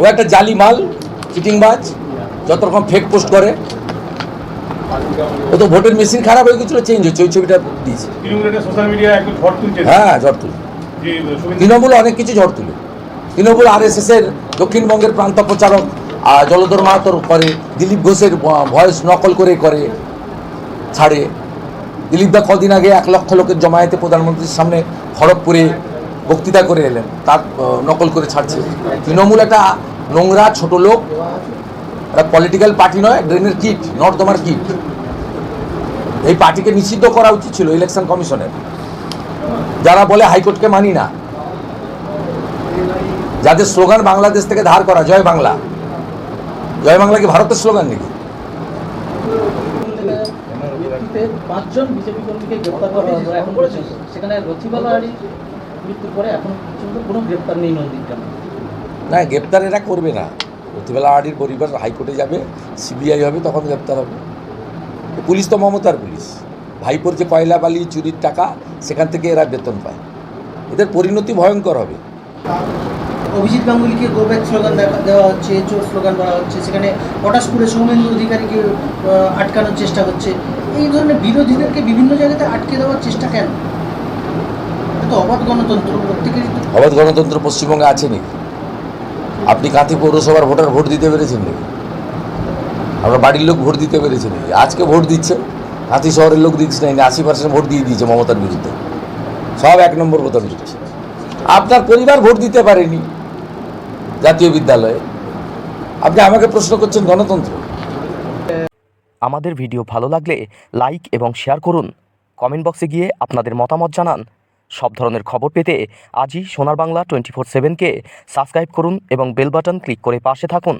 ও একটা জালি মাল চিটিংবাজ যত রকম ফেক পোস্ট করে। ও তো ভোটের মেশিন খারাপ হয়ে গেছিল চেঞ্জ হচ্ছে ওই ছবিটা দিয়েছে। হ্যাঁ ঝড় তুলে তৃণমূল অনেক কিছু ঝড় তুলে। তৃণমূল আর এস এর দক্ষিণবঙ্গের প্রান্ত প্রচারক জলধর মাহাতোর করে দিলীপ ঘোষের ভয়েস নকল করে করে ছাড়ে। দিলীপ দা কদিন আগে এক লক্ষ লোকের জমায়েতে প্রধানমন্ত্রীর সামনে খড়গপুরে বক্তৃতা করে এলেন তার নকল করে ছাড়ছে। তৃণমূল একটা নোংরা ছোট লোক একটা পলিটিক্যাল পার্টি নয় ড্রেনের কিট নর্দমার কিট এই পার্টিকে নিষিদ্ধ করা উচিত ছিল ইলেকশন কমিশনের যারা বলে হাইকোর্টকে মানি না যাদের স্লোগান বাংলাদেশ থেকে ধার করা জয় বাংলা। জয় বাংলা কি ভারতের স্লোগান নাকি? পাঁচজন বিজেপি কর্মীকে গ্রেপ্তার করা হলো এখন পর্যন্ত। সেখানে রথিবালাহারি মৃত্যুর পরে এখন পর্যন্ত কোনো গ্রেপ্তার নেই নন্দীর না গ্রেপ্তার এরা করবে না। প্রতিবেলা আড়ির পরিবার হাইকোর্টে যাবে সিবিআই হবে তখন গ্রেপ্তার হবে। পুলিশ তো মমতার পুলিশ। ভাইপোর যে কয়লা বালি চুরির টাকা সেখান থেকে এরা বেতন পায়। এদের পরিণতি ভয়ঙ্কর হবে। অভিজিৎ গাঙ্গুলিকে গো ব্যাক স্লোগান দেওয়া হচ্ছে চোর স্লোগান করা হচ্ছে সেখানে পটাশপুরে সৌমেন্দ্র অধিকারীকে আটকানোর চেষ্টা হচ্ছে। এই ধরনের বিরোধীদেরকে বিভিন্ন জায়গাতে আটকে দেওয়ার চেষ্টা কেন? অবাধ গণতন্ত্র অবাধ গণতন্ত্র পশ্চিমবঙ্গে আছে নাকি আপনি কাঁথি পৌরসভার ভোটার ভোট দিতে পেরেছেন নাকি? আমরা বাড়ির লোক ভোট দিতে পেরেছে নাকি? আজকে ভোট দিচ্ছে কাঁথি শহরের লোক দিচ্ছে না আশি পার্সেন্ট ভোট দিয়ে দিয়েছে মমতার বিরুদ্ধে। সব এক নম্বর বোতাম দিচ্ছে আপনার পরিবার ভোট দিতে পারেনি জাতীয় বিদ্যালয়ে। আপনি আমাকে প্রশ্ন করছেন গণতন্ত্র। আমাদের ভিডিও ভালো লাগলে লাইক এবং শেয়ার করুন। কমেন্ট বক্সে গিয়ে আপনাদের মতামত জানান। সব ধরনের খবর পেতে আজই সোনার বাংলা টোয়েন্টি ফোর সেভেনকে সাবস্ক্রাইব করুন এবং বেল বাটন ক্লিক করে পাশে থাকুন।